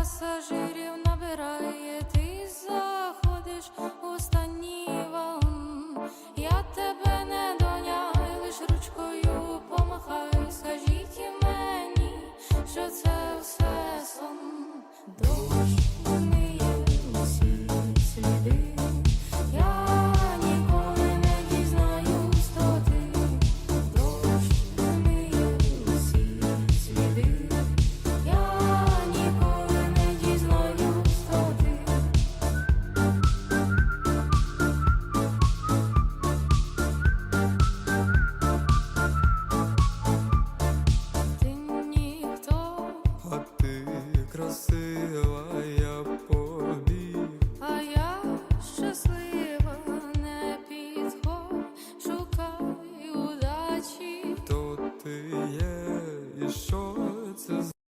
пасажирів набирає, ти заходиш у останній вагон. Я тебе не доняю, лиш ручкою помахаю, скажіть мені, що це. щаслива, я побіг. А я щаслива, не підходь, шукай удачі. То ти є, і що це